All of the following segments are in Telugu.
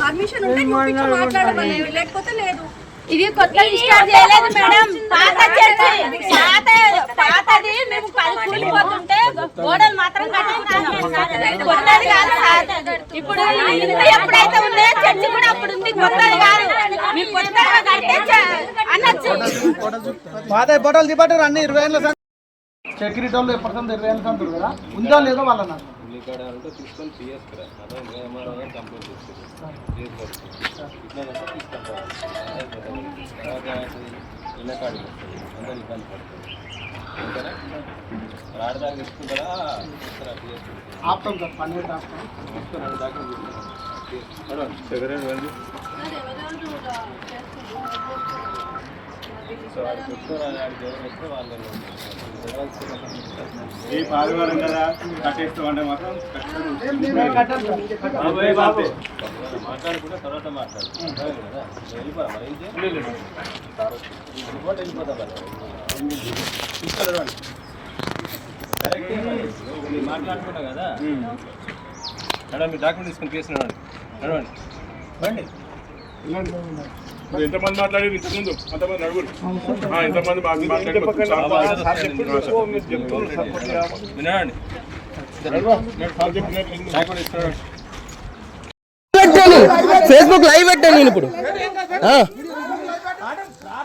పర్మిషన్ ఉంటే చూపించి మాట్లాడమని. లేకపోతే లేదు. ఇది కొత్త చేయలేదు మేడం. పాత చర్చి. పాత పాతది. మేము కూలిపోతుంటే గోడలు మాత్రం కొత్తది కాదు సార్ ఇప్పుడు ఎప్పుడైతే ఉందో చర్చి కూడా అప్పుడు ఉంది. కొత్తది కాదు. మేము కొత్తగా కడితే చ- అనొచ్చు పాత ఫోటోలు అన్ని ఇరవై. సెక్యూరిటీ వాళ్ళు ఇరవై ఏళ్ళ సంగతి కదా? ఉందో లేదో వాళ్ళ నాకు ఆపుతాం సార్ పని అయితే ఆపుతాం సో వస్తే వాళ్ళు రేపు ఆదివారం కదా కట్టేస్తామంటే మాత్రం. మాట్లాడుకుంటే తర్వాత మాట్లాడు. అర్థమైంది కదా? వెళ్ళిపోతే మాట్లాడుకున్నా కదా. మేడం మీ డాక్యుమెంట్ తీసుకుని కేసు నడవండి. నడవండి. రండి. ఎంతమంది మాట్లాడారు? ఇంతకుముందు అంతమంది నలుగురు. ఆ, ఎంతమంది వినండి. ఫేస్బుక్ లైవ్ పెట్టాను. నేను ఇప్పుడు.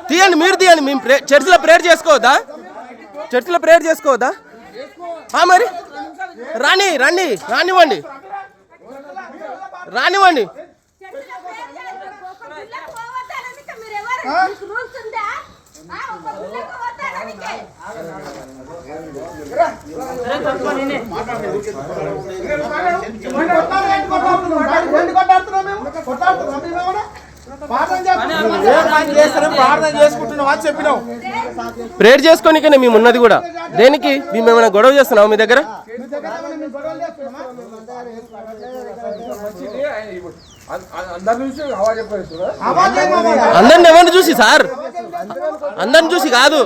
తీయండి మీరు తీయండి. మేము ప్రే చర్చిలో ప్రేయర్ చేసుకోవద్దా? చర్చిలో ప్రేయర్ చేసుకోవద్దా? మరి? రాని రండి రానివ్వండి రానివ్వండి ఏంటి కొట్టాడుతున్నాం మేము? కొట్టాడుతున్నాం మేము ఏమన్నా? ప్రార్థన చేస్తున్నాం. ఏ పని చేస్తున్నాం? ప్రార్థన చేసుకుంటున్నాం అని చెప్పినాం ప్రేయర్ చేసుకోనికనే మేము ఉన్నది కూడా. దేనికి? మేము ఏమైనా గొడవ చేస్తున్నాం మీ దగ్గర? అందరిని ఎవరిని చూసి సార్? అందరిని చూసి కాదు.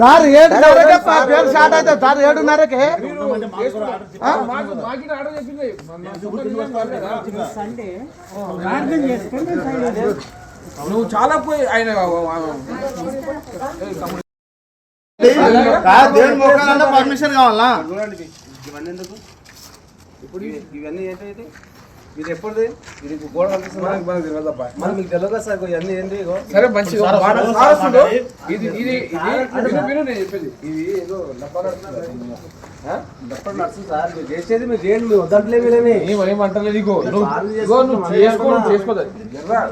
సార్ ఏడున్నరకే ప- పేరు స్టార్ట్ అవుతుంది సార్ ఏడున్నరకే. ఆ? నువ్వు చాలా పోయి ఆయన కాదు, దేవుని మొక్కాలంటే పర్మిషన్ కావాలా? ఇప్పుడు ఇవన్నీ ఏంటంటే ఇది ఎప్పుడుది? ఇది గోడ మరి మీకు తెలియదు సార్ ఇవన్నీ ఏంటి సరే. ఇది ఇది చెప్పేది. ఇది ఏదో సార్. మీరు చేసేది మీరు చేయండి మీరు ఏం ఏమంటలేదు ఇగో. నువ్వు ఇగో నువ్వు చేసుకో నువ్వు చేసుకోదు ఎర్రా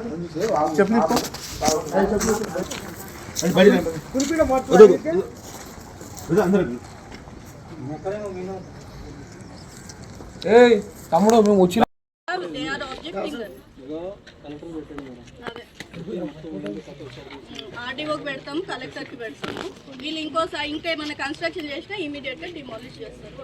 ఏయ్ తమ్ముడు మేము వచ్చిన. ఆర్డీఓకి పెడతాం కలెక్టర్కి పెడతాము. వీళ్ళు ఇంకోసారి ఇంకా ఏమైనా కన్స్ట్రక్షన్ చేసినా ఇమీడియట్గా డిమాలిష్ చేస్తారు